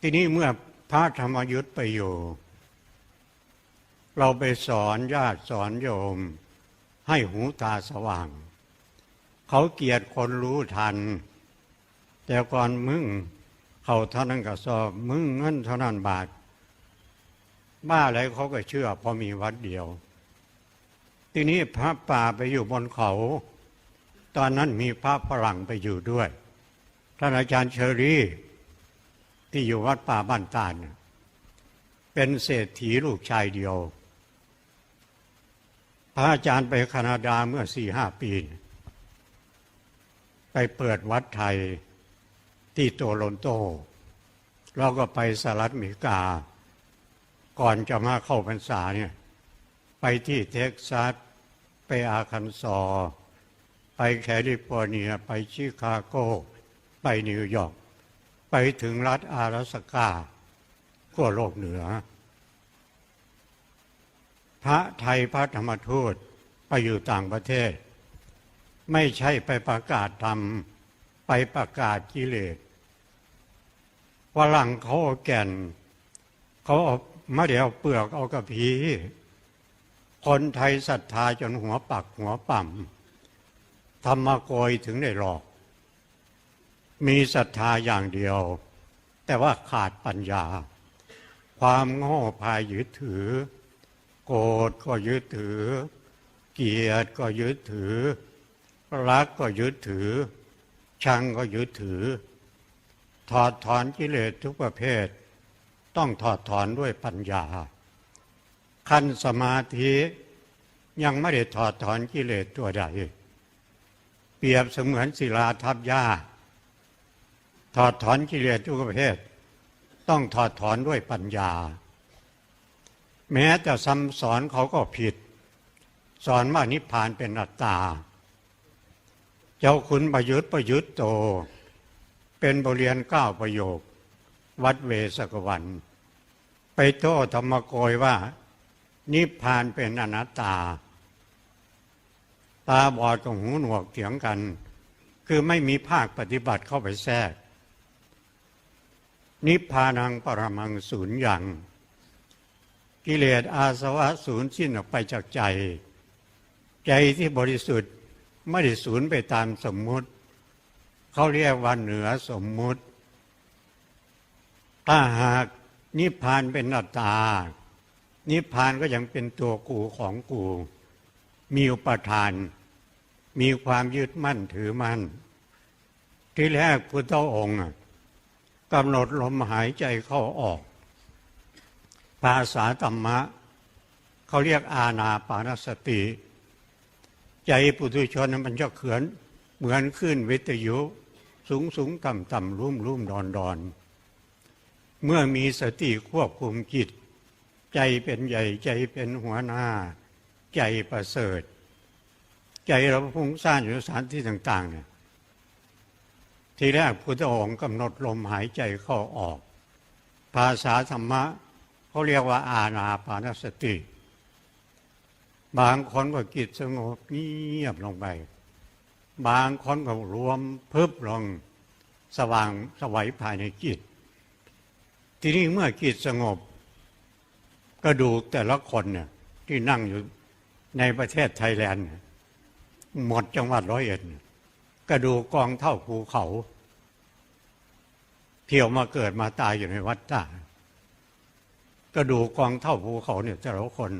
ทีนี้เมื่อพระธรรมยุทธไปอยู่ เราไปสอนญาติสอนโยม ให้หูตาสว่าง เขาเกียดคนรู้ทัน แต่ก่อนมึงเขาเท่านั้นก็สอบ มึงเงินเท่านั้นบาท บ้าอะไรเขาก็เชื่อเพอมีวัดเดียว ทีนี้พระป่าไปอยู่บนเขา ตอนนั้นมีพระฝรั่งไปอยู่ด้วย ท่านอาจารย์เชอรี่ ที่อยู่วัดป่าบ้านตาลเป็นเศรษฐีลูกชายเดียว พระอาจารย์ไปแคนาดาเมื่อสี่ห้าปี ไปเปิดวัดไทยที่โตโรนโตเราก็ไปสหรัฐอเมริกา ก่อนจะมาเข้าพรรษาเนี่ยไปที่เท็กซัส ไปอาคันซอ ไปแคลิฟอร์เนีย ไปชิคาโก ไปนิวยอร์ก ไปถึงรัฐอาราสกาขั้วโลกเหนือ พระไทยพระธรรมทูตไปอยู่ต่างประเทศ ไม่ใช่ไปประกาศธรรม ไปประกาศกิเลสฝรั่งเขาเอาแก่น เขาเอามาเดี๋ยวเปลือกเอากระพี คนไทยศรัทธาจนหัวปักหัวปั่มธรรมโกยถึงได้หลอก มีศรัทธาอย่างเดียว แต่ว่าขาดปัญญา ความโง่พายยึดถือ โกรธก็ยึดถือ เกลียดก็ยึดถือ รักก็ยึดถือ ชังก็ยึดถือ ถอดถอนกิเลสทุกประเภท ต้องถอดถอนด้วยปัญญา ขั้นสมาธิยังไม่ได้ถอดถอนกิเลสตัวใด เปรียบเสมือนศิลาทับหญ้า ถอดถอนกิเลสทุกประเภท ต้องถอดถอนด้วยปัญญา แม้แต่ซ้ำสอนเขาก็ผิด สอนว่านิพพานเป็นอัตตา เจ้าคุณประยุทธ์ประยุทธ์โต เป็นบทเรียนเก้าประโยค วัดเวสกวัน ไปโต้ธรรมโกยว่า นิพพานเป็นอนัตตา ตาบอดกับหูหนวกเถียงกัน คือไม่มีภาคปฏิบัติเข้าไปแทรก นิพพานังปรมังศูนย์อย่าง กิเลสอาสวะศูนย์สิ้นออกไปจากใจ ใจที่บริสุทธิ์ไม่ได้ศูนย์ไปตามสมมุติ เขาเรียกว่าเหนือสมมุติ ถ้าหากนิพพานเป็นอัตตา นิพพานก็ยังเป็นตัวกูของกู มีอุปทาน มีความยึดมั่นถือมั่น ที่แรกพุทธองค์ กำหนดลมหายใจเข้าออก ภาษาธรรมะ เขาเรียกอาณาปานสติ ใจปุถุชนมันจะเขือน เหมือนขึ้นวิทยุ สูงสูงต่ำต่ำรุ่มรุ่มดอนดอนเมื่อมีสติควบคุมจิต ใจเป็นใหญ่ใจเป็นหัวหน้า ใจประเสริฐ ใจเราพุ่งสร้างอยู่สถานที่ต่าง ๆ เนี่ย ทีแรกพุทธองค์กำหนดลมหายใจเข้าออก ภาษาธรรมะเขาเรียกว่าอาณาปานสติ บางคนก็กิจสงบเงียบลงไป บางคนก็รวมเพึบลงสว่างสวัยภายในจิต ทีนี้เมื่อจิตสงบ กระดูกแต่ละคนเนี่ยที่นั่งอยู่ในประเทศไทยแลนด์หมดจังหวัดร้อยเอ็ดเนี่ย กระดูกกองเท่าภูเขา เที่ยวมาเกิดมาตายอยู่ในวัดตากระดูกกองเท่าภูเขาเนี่ยแต่ละคน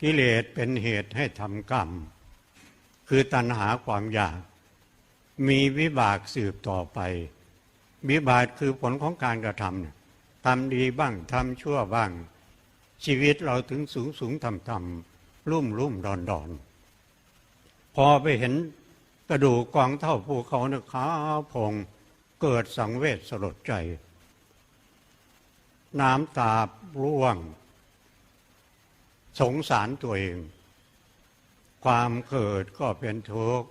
กิเลสเป็นเหตุให้ทำกรรม คือตัณหาความอยาก มีวิบากสืบต่อไป วิบากคือผลของการกระทำเนี่ยทำดีบ้างทำชั่วบ้าง ชีวิตเราถึงสูงสูงต่ำต่ำรุ่มรุ่มดอนดอนพอไปเห็น ระดูกกองเท่าภูเขาเนี่ยขาวพงเกิดสังเวชสลดใจ น้ำตาร่วง สงสารตัวเอง ความเกิดก็เป็นทุกข์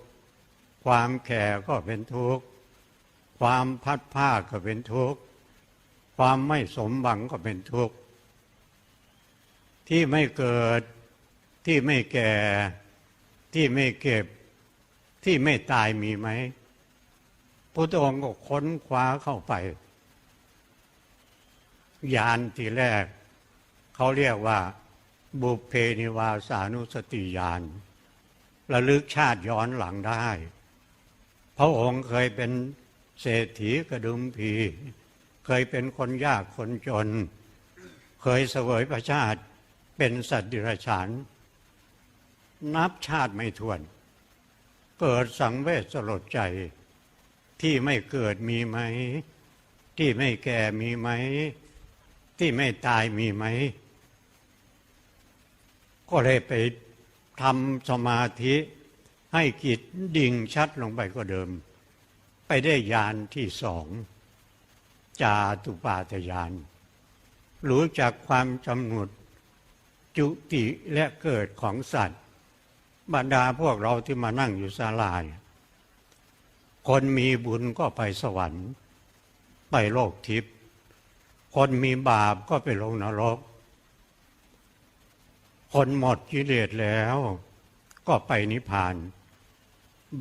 ความแก่ก็เป็นทุกข์ความพัดผ้าก็เป็นทุกข์ความไม่สมหวังก็เป็นทุกข์ที่ไม่เกิดที่ไม่แก่ที่ไม่เก็บ ที่ไม่ตายมีไหมพุทธองค์ก็ค้นคว้าเข้าไป ยานที่แรก เขาเรียกว่า บุพเพนิวาสานุสติยานระลึกชาติย้อนหลังได้ พระองค์เคยเป็นเศรษฐีกระดุมพีเคยเป็นคนยากคนจน เคยเสวยประชาติเป็นสัตว์ดิรัจฉาน นับชาติไม่ถ้วน เกิดสังเวชสลดใจ ที่ไม่เกิดมีไหม ที่ไม่แก่มีไหม ที่ไม่ตายมีไหม ก็เลยไปทำสมาธิให้กิจดิ่งชัดลงไปก็เดิม ไปได้ยานที่สอง จาตุปาทยาน รู้จักความจำหนดจุติและเกิดของสัตว์ บรรดาพวกเราที่มานั่งอยู่ศาลาคนมีบุญก็ไปสวรรค์ ไปโลกทิพย์คนมีบาปก็ไปลงนรก คนหมดกิเลสแล้วก็ไปนิพพาน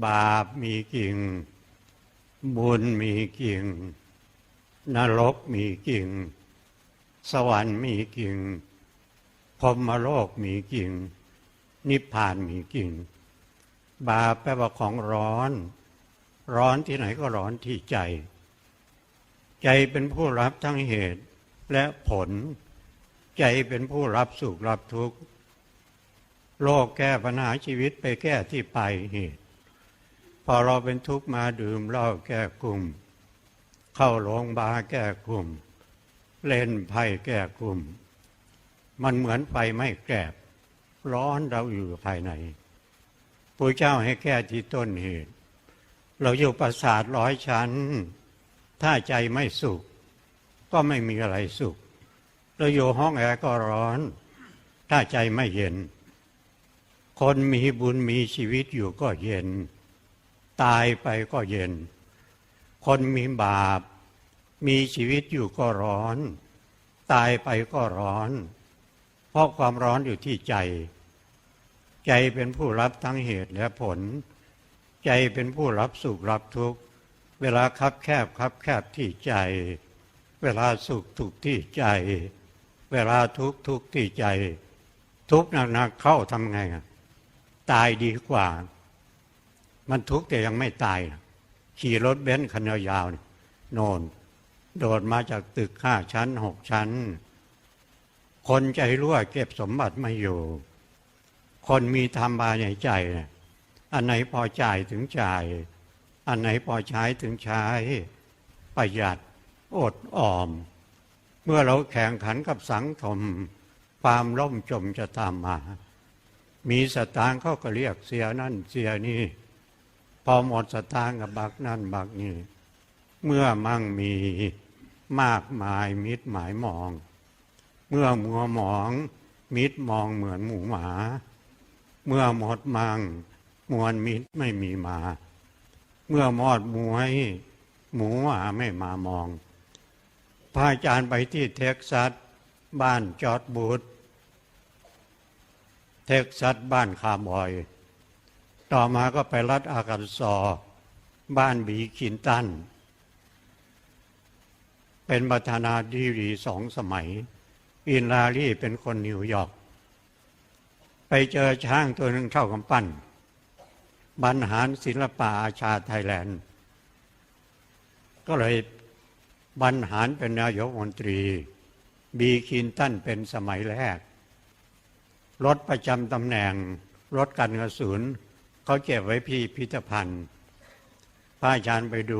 บาปมีกิ่ง บุญมีกิ่ง นรกมีกิ่ง สวรรค์มีกิ่งพรหมโลกมีกิ่ง นิพพานมีกิ่งบาปแปลว่าของร้อน ร้อนที่ไหนก็ร้อนที่ใจ ใจเป็นผู้รับทั้งเหตุและผล ใจเป็นผู้รับสุขรับทุกข์ โลกแก้ปัญหาชีวิตไปแก้ที่ไปเหตุ พอเราเป็นทุกข์มาดื่มเหล้าแก้กลุ่ม เข้าโรงบาแก้กลุ่ม เล่นไพ่แก้กลุ่ม มันเหมือนไฟไม่แกรบ ร้อนเราอยู่ภายในปู่เจ้าให้แก้ที่ต้นเหตุ เราอยู่ประสาทร้อยชั้น ถ้าใจไม่สุข ก็ไม่มีอะไรสุข เราอยู่ห้องแอร์ก็ร้อน ถ้าใจไม่เย็น คนมีบุญมีชีวิตอยู่ก็เย็น ตายไปก็เย็น คนมีบาป มีชีวิตอยู่ก็ร้อน ตายไปก็ร้อน เพราะความร้อนอยู่ที่ใจ ใจเป็นผู้รับทั้งเหตุและผล ใจเป็นผู้รับสุขรับทุกข์ เวลาคับแคบคับแคบที่ใจ เวลาสุขทุกข์ที่ใจ เวลาทุกข์ทุกข์ที่ใจ ทุกข์หนักๆเข้าทำไงอะตายดีกว่า มันทุกข์แต่ยังไม่ตายขี่รถเบนซ์คันยาวๆนี่โน่นโดดมาจากตึกห้าชั้นหกชั้น คนใจรั่วเก็บสมบัติไม่อยู่ คนมีธรรมบาในใจเนี่ยอันไหนพอจ่ายถึงจ่าย อันไหนพอใช้ถึงใช้ ประหยัดอดออม เมื่อเราแข่งขันกับสังคม ความล่มจมจะตามมา มีสตางค์เขาก็เรียกเสียนั่นเสียนี่ พอหมดสตางค์กับบักนั่นบักนี่ เมื่อมั่งมีมากมายมิตรหมายมอง เมื่อมัวหมอง มิตรมองเหมือนหมูหมา เมื่อหมดมัง มวลมิตรไม่มีมา เมื่อมอดมวย หมูหมาไม่มามอง พระอาจารย์ไปที่เท็กซัส บ้านจอร์ดบูธเท็กซัสบ้านคาร์บอย ต่อมาก็ไปรัฐอากันซอ บ้านบีคินตัน เป็นประธานาธิบดีสองสมัย อินลารีเป็นคนนิวยอร์กไปเจอช้างตัวหนึ่งเท่ากำปั้น บรรหารศิลปะอาชาไทยแลนด์ ก็เลยบรรหารเป็นนายกมนตรี บีคินตันเป็นสมัยแรก รถประจำตำแหน่ง รถกันกระสุนเขาเก็บไว้พี่พิพิธภัณฑ์พระอาจารย์ไปดู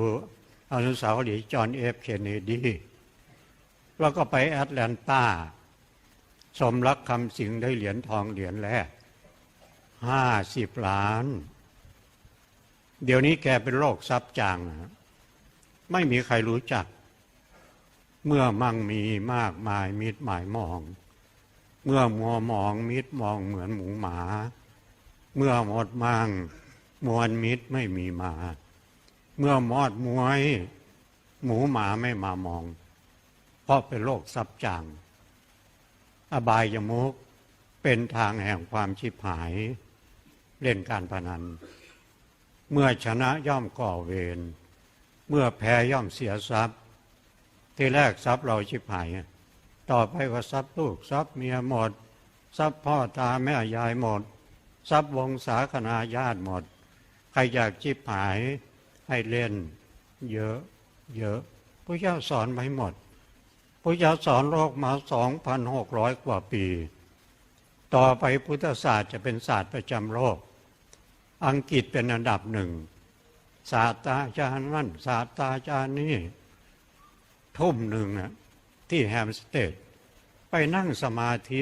อนุสาวรีย์จอห์นเอฟเคนเนดี แล้วก็ไปแอตแลนตาสมรักคำสิงได้เหรียญทองเหรียญแรกห้าสิบล้าน เดี๋ยวนี้แกเป็นโรคซับจางนะไม่มีใครรู้จัก เมื่อมั่งมีมากมายมิดหมายมอง เมื่อมัวมองมิดมองเหมือนหมูหมา เมื่อหมดมั่งมวลมิตรไม่มีมา เมื่อมอดมวย หมูหมาไม่มามอง ราะเป็นโรคซับจาง อบายยมุกเป็นทางแห่งความชิบหาย เล่นการพนัน เมื่อชนะย่อมก่อเวร เมื่อแพ้ย่อมเสียทรัพย์ ที่แรกทรัพย์เราชิบหาย ต่อไปก็ทรัพย์ลูกทรัพย์เมียหมด ทรัพย์พ่อตาแม่ยายหมด ทรัพย์วงศาคณาญาติหมด ใครอยากจิบหายให้เล่น เยอะเยอะพระเจ้าสอนไว้หมด พระเจ้าสอนโลกมาสองพันหกร้อยกว่าปี ต่อไปพุทธศาสตร์จะเป็นศาสตร์ประจำโลก อังกฤษเป็นอันดับหนึ่ง ศาสตราจารย์นั่นศาสตราจารย์นี่ทุ่มหนึ่งอะที่แฮมสเตดไปนั่งสมาธิ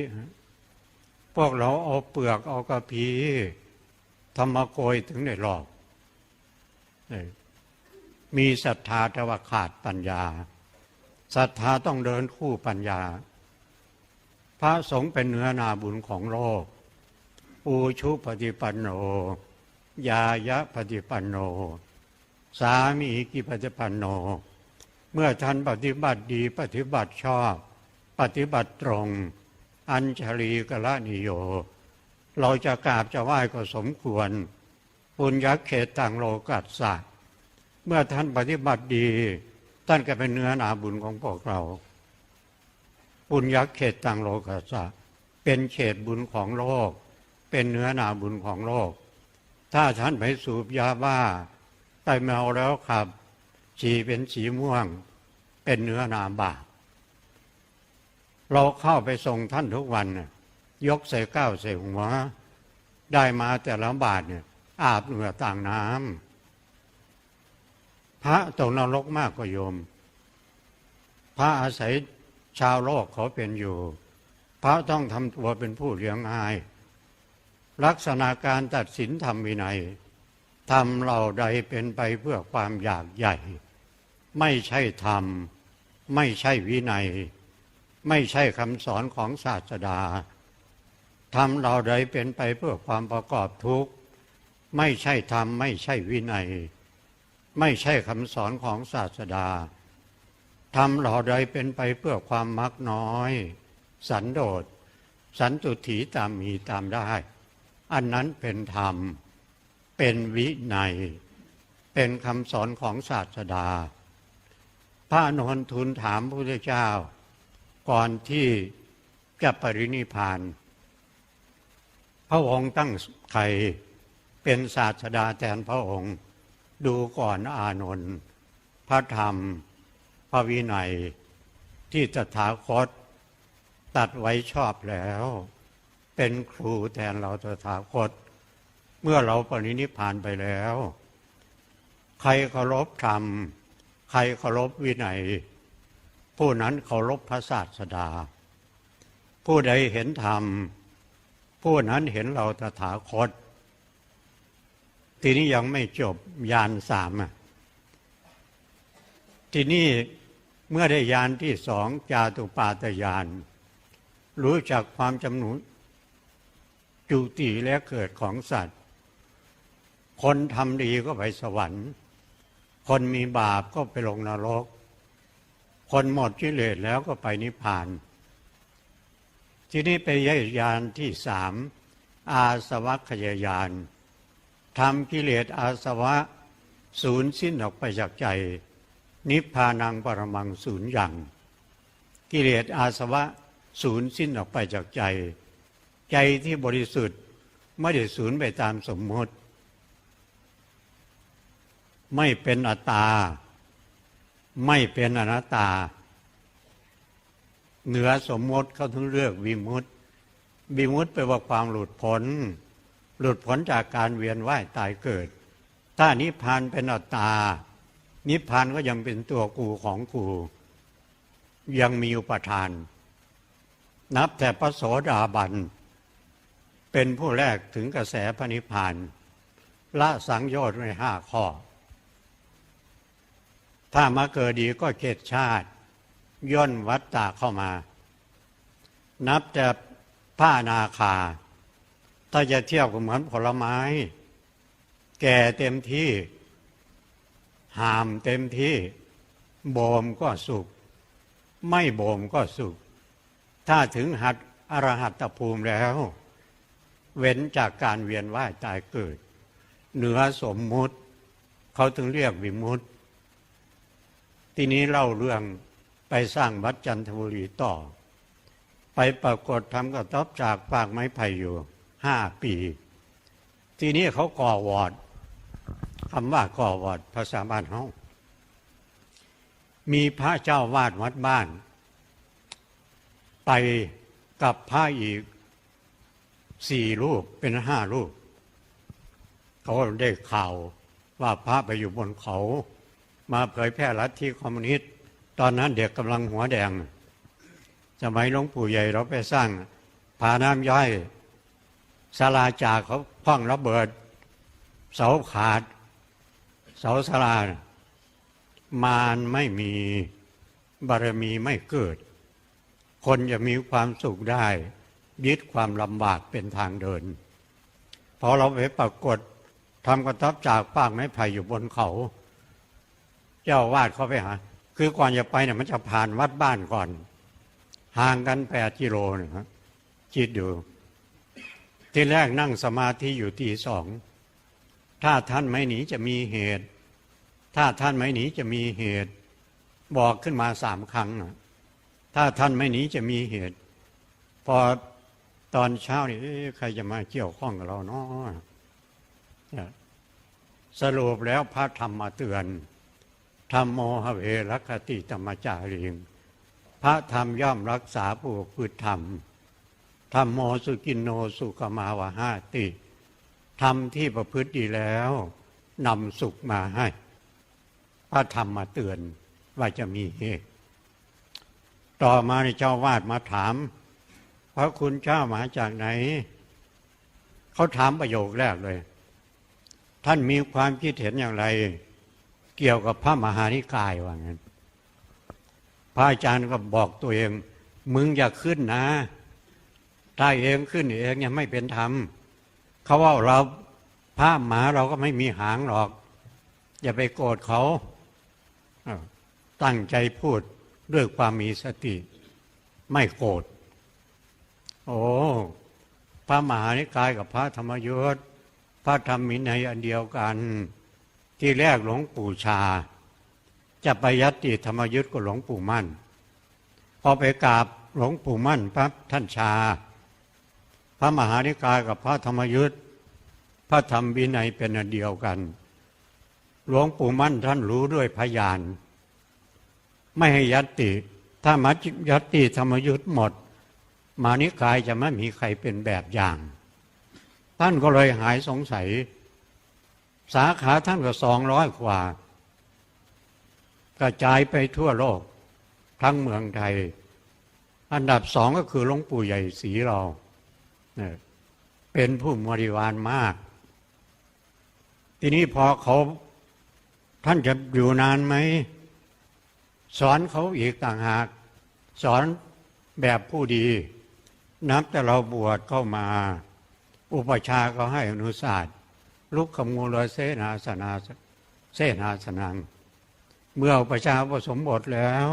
พวกเราเอาเปลือกเอากระพีธรรมโกยถึงได้หลอก มีศรัทธาแต่ว่าขาดปัญญา ศรัทธาต้องเดินคู่ปัญญา พระสงฆ์เป็นเนื้อนาบุญของโลก ปูชุปฏิปันโน ยายะปฏิปันโน สามีกิปฏิปันโน เมื่อท่านปฏิบัติดีปฏิบัติชอบ ปฏิบัติตรง อัญชลีกละนิโย เราจะกราบจะไหว้ก็สมควรปุญญาเขตต่างโลกัสสะเมื่อท่านปฏิบัติดี ท่านก็เป็นเนื้อนาบุญของพวกเราปุญญเขตต่างโลกัสะเป็นเขตบุญของโลก เป็นเนื้อนาบุญของโลก ถ้าท่านไปสูบยาบ้าไปเมาแล้วขับฉีเป็นสีม่วง เป็นเนื้อนาบาปเราเข้าไปส่งท่านทุกวันยกใส่ก้าวใส่หัวได้มาแต่ละบาทเนี่ยอาบเหงื่อต่างน้ำ พระตกนรกมากกว่าโยม พระอาศัยชาวโลกเขาเป็นอยู่ พระต้องทำตัวเป็นผู้เลี้ยงอาย ลักษณะการตัดสินทำวินัยทำเราใดเป็นไปเพื่อความอยากใหญ่ ไม่ใช่ธรรม ไม่ใช่วินัย ไม่ใช่คำสอนของศาสดาทำเราใดเป็นไปเพื่อความประกอบทุกข์ ไม่ใช่ธรรม ไม่ใช่วินัย ไม่ใช่คำสอนของศาสดาทำเราใดเป็นไปเพื่อความมักน้อย สันโดษ สันตุถีตามมีตามได้ อันนั้นเป็นธรรม เป็นวินัย เป็นคำสอนของศาสดา พระนนทุนถามพระพุทธเจ้า ก่อนที่จะปรินิพานพระองค์ตั้งใครเป็นศาสดาแทนพระองค์ ดูก่อนอานนท์พระธรรม พระวินัย ที่ตถาคต ตัดไว้ชอบแล้ว เป็นครูแทนเราตถาคต เมื่อเราปรินิพานไปแล้ว ใครเคารพธรรม ใครเคารพวินัย ผู้นั้นเคารพพระศาสดา ผู้ใดเห็นธรรม ผู้นั้นเห็นเราตถาคต ทีนี้ยังไม่จบยานสามอะทีนี้เมื่อได้ยานที่สองจาตุปาตยาน รู้จักความจำนุจุติและเกิดของสัตว์ คนทำดีก็ไปสวรรค์ คนมีบาปก็ไปลงนรก คนหมดกิเลสแล้วก็ไปนิพพาน ทีนี้ไปยยานที่สามอาสวัคยายาน ทำกิเลสอาสวะ ศูนย์สิ้นออกไปจากใจ นิพพานังปรมังศูนย์อย่าง กิเลสอาสวะ ศูนย์สิ้นออกไปจากใจ ใจที่บริสุทธิ์ไม่ได้ศูนย์ไปตามสมมติ ไม่เป็นอัตตา ไม่เป็นอนัตตา เหนือสมมติเขาถึงเลือกวิมุตติวิมุตติแปลว่าความหลุดพ้น หลุดพ้นจากการเวียนว่ายตายเกิด ถ้านิพพานเป็นอัตตา นิพพานก็ยังเป็นตัวกูของกู ยังมีอุปทาน นับแต่พระโสดาบัน เป็นผู้แรกถึงกระแสพระนิพพานละสังโยชน์ในห้าข้อ ถ้ามาเกิดดีก็เกตชาติ ย่นวัตตาเข้ามา นับแต่ผ้านาคา ถ้าจะเทียบกับเหมือนผลไม้ แก่เต็มที่หามเต็มที่โบมก็สุกไม่โบมก็สุกถ้าถึงหัดอรหัตภูมิแล้ว เว้นจากการเวียนว่ายตายเกิด เหนือสมมุติ เขาถึงเรียกวิมุตติทีนี้เล่าเรื่องไปสร้างวัดจันทบุรีต่อ ไปปรากฏทำกระต๊อบจากปากไม้ไผ่อยู่ ห้าปี ทีนี้เขาก่อวอดคำว่าก่อวอดภาษาบ้านเขามีพระเจ้าวาดวัดบ้าน ไปกับพระอีกสี่รูปเป็นห้ารูป เขาได้ข่าวว่าพระไปอยู่บนเขา มาเผยแพร่ลัทธิคอมมิวนิสต์ตอนนั้นเด็กกำลังหัวแดงสมัยหลวงปู่ใหญ่เราไปสร้างผาน้ำย่อย ศาลาจากเขาพ่องระเบิด เสาขาด เสาศาลามารไม่มีบารมีไม่เกิด คนจะมีความสุขได้ ยึดความลำบากเป็นทางเดินพอเราไปปรากฏทำกระทับจากปากไม้ไผ่อยู่บนเขา เจ้าวาดเขาไปหา คือก่อนจะไปเนี่ยมันจะผ่านวัดบ้านก่อน ห่างกันแปดกิโลนะครับคิดดู ที่แรกนั่งสมาธิอยู่ทีสอง ถ้าท่านไม่หนีจะมีเหตุ ถ้าท่านไม่หนีจะมีเหตุ บอกขึ้นมาสามครั้ง ถ้าท่านไม่หนีจะมีเหตุ พอตอนเช้านี่ใครจะมาเกี่ยวข้องกับเราเนาะสรุปแล้วพระธรรมมาเตือนธรรมโมหเวรคติธรรมจาริงพระธรรมย่อมรักษาผู้พืชธรรม ธรรมโมสุกินโนสุขมาวหาติธรรมที่ประพฤติดีแล้วนำสุขมาให้ พระธรรมมาเตือนว่าจะมีเหตุ ต่อมาในเจ้าวาดมาถาม พระคุณเจ้ามาจากไหน เขาถามประโยคแรกเลย ท่านมีความคิดเห็นอย่างไร เกี่ยวกับพระมหานิกายว่างั้น พระอาจารย์ก็บอกตัวเอง มึงอย่าขึ้นนะ ถ้าเองขึ้นเองยังไม่เป็นธรรมเขาว่าเราพระหมาเราก็ไม่มีหางหรอก อย่าไปโกรธเขาตั้งใจพูดด้วยความมีสติ ไม่โกรธโอ้พระมหานิกายกับพระธรรมยุทธพระธรรมมินัยอันเดียวกัน ที่แรกหลวงปู่ชา จะไปยัตติธรรมยุทธกับหลวงปู่มั่น พอไปกราบหลวงปู่มั่นพระท่านชา พระมหานิกายกับพระธรรมยุทธพระธรรมวินัยเป็นอันเดียวกัน หลวงปู่มั่นท่านรู้ด้วยพยาน ไม่ให้ยัตติ ถ้ามายัตติธรรมยุทธหมด มานิกายจะไม่มีใครเป็นแบบอย่าง ท่านก็เลยหายสงสัย สาขาท่านก็สองร้อยกว่า กระจายไปทั่วโลก ทั้งเมืองไทย อันดับสองก็คือหลวงปู่ใหญ่ศรีเรา เป็นผู้บริวารมาก ทีนี้พอเขาท่านจะอยู่นานไหม สอนเขาอีกต่างหาก สอนแบบผู้ดี นับแต่เราบวชเข้ามา อุปชาก็ให้อนุศาสตร์ลุกขมูลเสนาสนาเสนาสนัง เมื่ออุปชาผสมบทแล้ว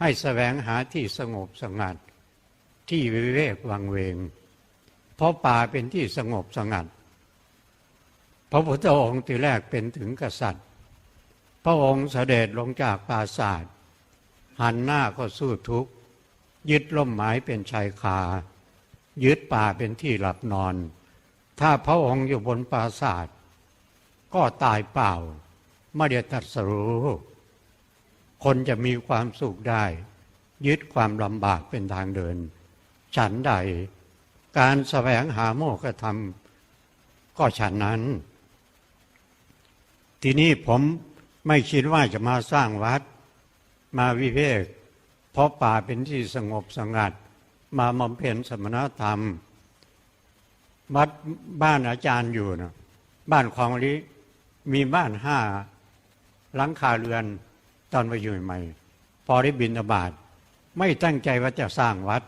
ให้แสวงหาที่สงบสงัด ที่วิเวกวังเวง เพราะป่าเป็นที่สงบสงัด พระพุทธองค์ทีแรกเป็นถึงกษัตริย์ พระองค์เสด็จลงจากปราศาสตร์หันหน้าก็สู้ทุกข์ ยึดล่มไม้เป็นชายคา ยึดป่าเป็นที่หลับนอน ถ้าพระองค์อยู่บนปราศาสตร์ก็ตายเปล่าไม่ได้ตรัสรู้ คนจะมีความสุขได้ ยึดความลำบากเป็นทางเดิน ฉันใด การแสวงหาโมกธรรม ก็ฉันนั้น ทีนี้ผมไม่คิดว่าจะมาสร้างวัด มาวิเวก เพราะป่าเป็นที่สงบสงัด มาบำเพ็ญสมณธรรม วัดบ้านอาจารย์อยู่นะบ้านคลองลิมีบ้านห้าหลังคาเรือนตอนไปอยู่ใหม่ พอได้บินบาตไม่ตั้งใจว่าจะสร้างวัด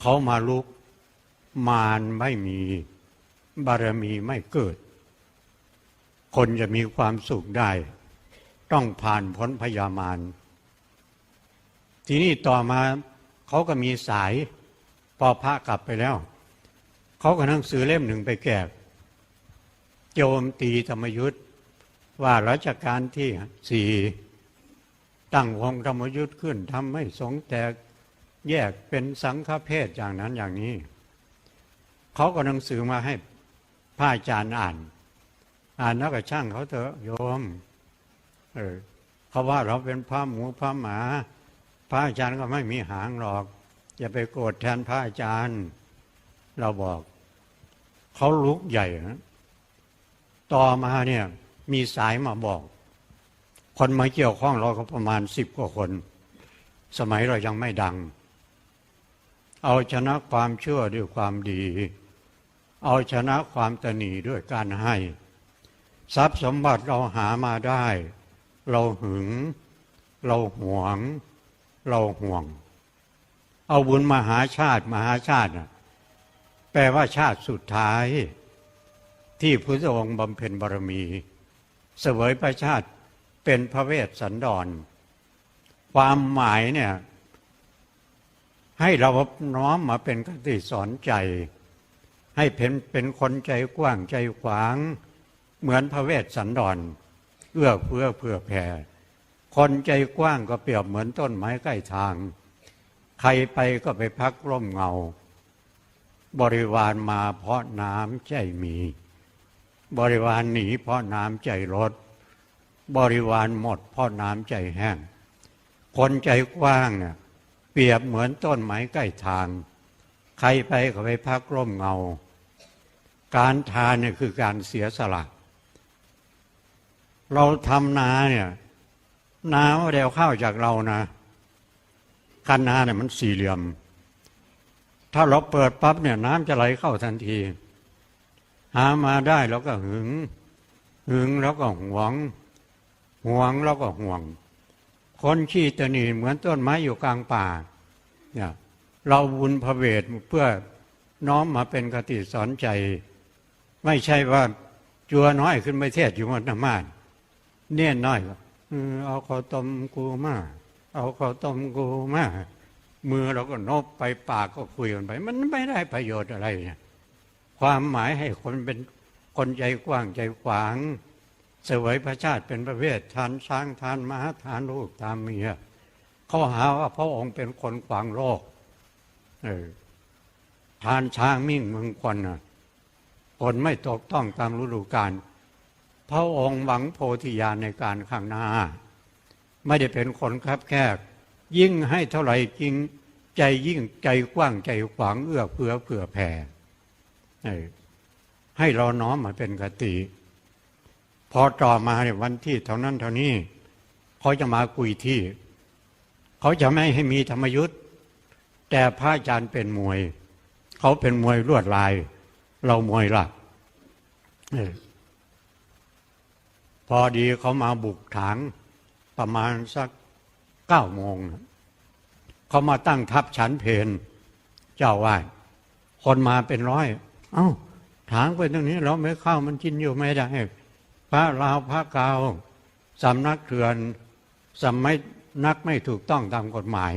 เขามาลุก มารไม่มีบารมีไม่เกิด คนจะมีความสุขได้ ต้องผ่านพ้นพยามารทีนี้ต่อมาเขาก็มีสายพอพระกลับไปแล้ว เขาก็หนังสือเล่มหนึ่งไปแกกโจมตีธรรมยุทธ์ว่ารัชกาลที่สี่ตั้งวงธรรมยุทธ์ขึ้นทำให้สงแตก แยกเป็นสังฆเพศอย่างนั้นอย่างนี้ เขาก็หนังสือมาให้พระอาจารย์อ่าน อ่านแล้วก็ช่างเขาเถอะโยม เออเขาว่าเราเป็นพระหมูพระหมา พระอาจารย์ก็ไม่มีหางหรอก อย่าไปโกรธแทนพระอาจารย์ เราบอก เขาลุกใหญ่นะต่อมาเนี่ย มีสายมาบอก คนมาเกี่ยวข้องเราก็ประมาณสิบกว่าคน สมัยเรายังไม่ดัง เอาชนะความเชื่อด้วยความดี เอาชนะความตนีด้วยการให้ ทรัพย์สมบัติเราหามาได้ เราหึง เราหวง เราห่วง เอาบุญมหาชาติมหาชาตินะแปลว่าชาติสุดท้าย ที่พระองค์บำเพ็ญบารมี เสวยพระชาติเป็นพระเวสสันดร ความหมายเนี่ย ให้เราน้อมมาเป็นคติสอนใจ ให้เป็นเป็นคนใจกว้างใจขวาง เหมือนพระเวสสันดรเอื้อเพื่อเพื่อแผ่ คนใจกว้างก็เปรียบเหมือนต้นไม้ใกล้ทาง ใครไปก็ไปพักร่มเงา บริวารมาเพราะน้ำใจมี บริวารหนีเพราะน้ำใจลดบริวารหมดเพราะน้ำใจแห้ง คนใจกว้างเนี่ย รียบเหมือนต้นไม้ใกล้ทาง ใครไปก็ไปพักร่มเงา การทานเนี่ยคือการเสียสละ เราทำนาเนี่ยนาไม่ได้เอาข้าวจากเรานะคันนาเนี่ยมันสี่เหลี่ยม ถ้าเราเปิดปั๊บเนี่ยน้ำจะไหลเข้าทันที หามาได้แล้วก็หึง หึงแล้วก็หวง หวงแล้วก็ห่วง คนขี้ตนีเหมือนต้นไม้อยู่กลางป่าเนี่ยเราบุญพระเวทเพื่อน้อมมาเป็นคติสอนใจ ไม่ใช่ว่าจัวน้อยขึ้นไปเทศอยู่บนธรรมานเนี่ยน้อยเออเอาข้าวต้มกูมาเอาข้าวต้มกูมามือเราก็นบไปปากก็คุยกันไป มันไม่ได้ประโยชน์อะไรเนี่ยความหมายให้คนเป็นคนใจกว้างใจขวาง เสวยพระชาติเป็นประเภททานช้างทานม้าทานลูกตามเมียเขาหาว่าพระองค์เป็นคนขวางโลกเออทานช้างมิ่งเมืองควนน่ะผลไม่ตกต้องตามฤดูกาลพระองค์หวังโพธิญาณในการข้างหน้า ไม่ได้เป็นคนครับแคบยิ่งให้เท่าไหร่จริงใจยิ่งใจกว้างใจขวางเอื้อเผื่อเผื่อแผ่ให้เราน้อมมาเป็นกติ พอต่อมาเนี่ยวันที่เท่านั้นเท่านี้เขาจะมาคุยที่ เขาจะไม่ให้มีธรรมยุทธ์แต่พระอาจารย์เป็นมวย เขาเป็นมวยลวดลาย เรามวยหลักพอดีเขามาบุกถางประมาณสักเก้าโมง เขามาตั้งทัพฉันเพนเจ้าว่าคนมาเป็นร้อย เอ้าถางไปตรงนี้ เราไม่เข้ามันกินอยู่ไม่ได้ พระลาวพระกาวสำนักเถื่อนสำไม่นักไม่ถูกต้องตามกฎหมาย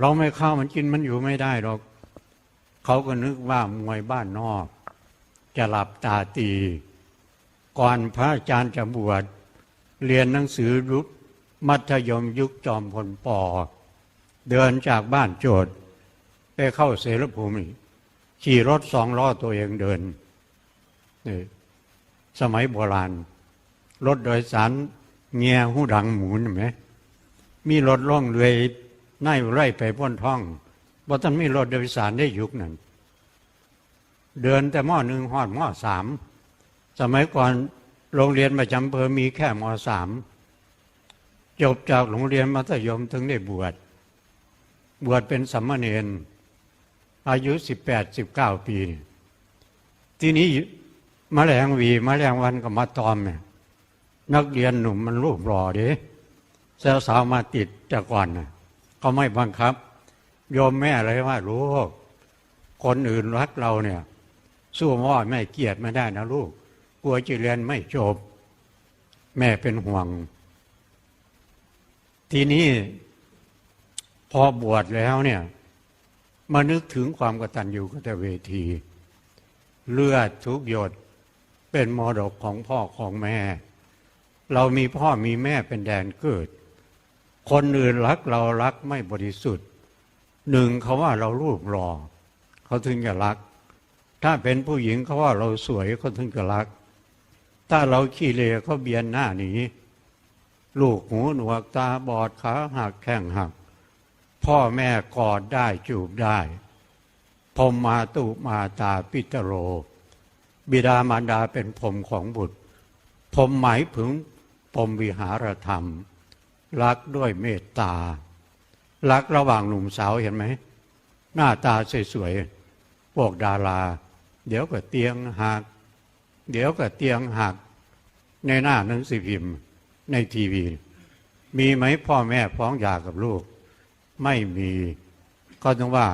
เราไม่เข้ามันกินมันอยู่ไม่ได้หรอก เขาก็นึกว่ามวยบ้านนอก จะหลับตาตี ก่อนพระอาจารย์จะบวชเรียนหนังสือรุกมัธยมยุคจอมพลปอ เดินจากบ้านโจทย์ไปเข้าเสรภูมิ ขี่รถสองล้อตัวเองเดิน สมัยโบราณ รถโดยสารเงียหูดังหมุนไหมมีรถล่องเรือยน่ายไร่ไปพ้นท้องบ่ท่านมีรถโดยสารได้ยุคนั้น เดินแต่หม้อหนึ่งหอดหม้อสามสมัยก่อนโรงเรียนประจำเภอมีแค่มสามจบจากโรงเรียนมัธยมถึงได้บวช บวชเป็นสัมมาเนนอายุสิบแปดสิบเก้าปี ทีนี้ มแมลงวีมแมลงวันก็มาตอมเนี่ยนักเรียนหนุ่มมันรูปรอด้สาวสาวมาติดจากก่อนนะเขาไม่บังคับโยมแม่อะไรว่าลูกคนอื่นรักเราเนี่ย สู้พ่อแม่เกลียดไม่ได้นะลูก กลัวจะเรียนไม่จบ แม่เป็นห่วง ทีนี้พอบวชแล้วเนี่ย มานึกถึงความกตัญญูกตเวที เลือดทุกหยด เป็นมรดกของพ่อของแม่ เรามีพ่อมีแม่เป็นแดนเกิด คนอื่นรักเรารักไม่บริสุทธิ์ หนึ่งเขาว่าเรารูปหล่อเขาถึงจะรัก ถ้าเป็นผู้หญิงเขาว่าเราสวยเขาถึงจะรัก ถ้าเราขี้เลเขาเบียนหน้าหนีลูกหูหนวกตาบอดขาหักแข้งหัก พ่อแม่กอดได้จูบได้พรมมาตุมาตาปิตโร บิดามารดาเป็นพรมของบุตรพรมหมายถึงพรมวิหารธรรม รักด้วยเมตตา รักระหว่างหนุ่มสาวเห็นไหม หน้าตาสวยๆพวกดารา เดี๋ยวก็เตียงหัก เดี๋ยวก็เตียงหัก ในหน้าหนังสือพิมพ์ในทีวี มีไหมพ่อแม่ฟ้องหย่ากับลูก ไม่มี ก็ต้องว่า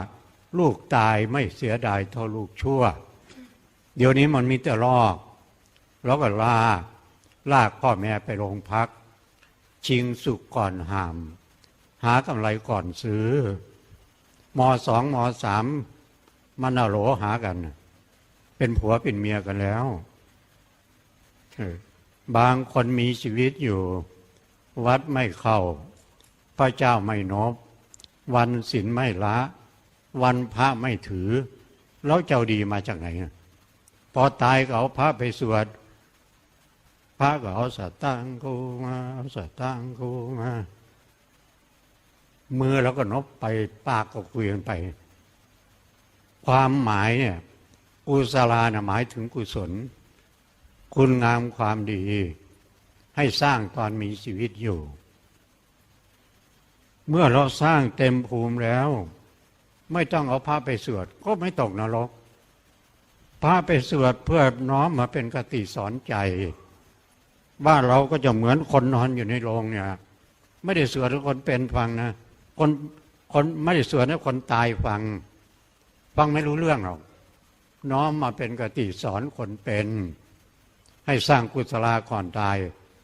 ลูกตายไม่เสียดายเท่าลูกชั่ว เดี๋ยวนี้มันมีแต่ลอกแล้วก็ลากลากพ่อแม่ไปโรงพัก ชิงสุกก่อนหาม หากำไรก่อนซื้อมสองมสามมันเอาโหลหากัน เป็นผัวเป็นเมียกันแล้ว บางคนมีชีวิตอยู่ วัดไม่เข้า พระเจ้าไม่นบ วันศีลไม่ละ วันพระไม่ถือ แล้วเจ้าดีมาจากไหนอะ พอตายก็เอาพระไปสวด พระก็เอาสตังค์กูมาเอาสตังค์กูมามือแล้วก็นบไปปากก็คุยกันไป ความหมายเนี่ยกุศลานะหมายถึงกุศล คุณงามความดี ให้สร้างตอนมีชีวิตอยู่ เมื่อเราสร้างเต็มภูมิแล้ว ไม่ต้องเอาพระไปสวด ก็ไม่ตกนรก พระไปสวดเพื่อน้อมมาเป็นกติสอนใจ บ้านเราก็จะเหมือนคนนอนอยู่ในโรงเนี่ย ไม่ได้สวดให้คนเป็นฟังนะคนคนไม่ได้สวดให้คนตายฟัง ฟังไม่รู้เรื่องหรอกน้อมมาเป็นกติสอนคนเป็น ให้สร้างกุศลาก่อนตาย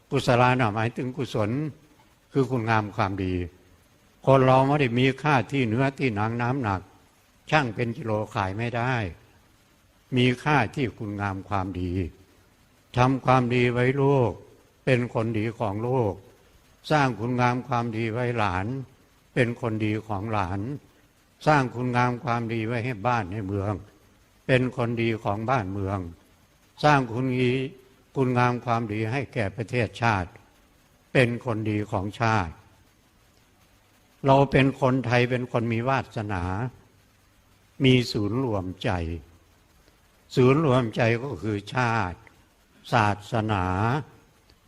กุศลาน่ะหมายถึงกุศลคือคุณงามความดี คนเราไม่ได้มีค่าที่เนื้อที่หนังน้ำหนัก ช่างเป็นกิโลขายไม่ได้ มีค่าที่คุณงามความดีทำความดีไว้ลูก เป็นคนดีของลูก สร้างคุณงามความดีไว้หลาน เป็นคนดีของหลาน สร้างคุณงามความดีไว้ให้บ้านให้เมือง เป็นคนดีของบ้านเมือง สร้างคุณดีคุณงามความดีให้แก่ประเทศชาติ เป็นคนดีของชาติ เราเป็นคนไทยเป็นคนมีวาสนา มีศูนย์รวมใจ ศูนย์รวมใจก็คือชาติ ศาสนา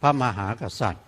พระมหากษัตริย์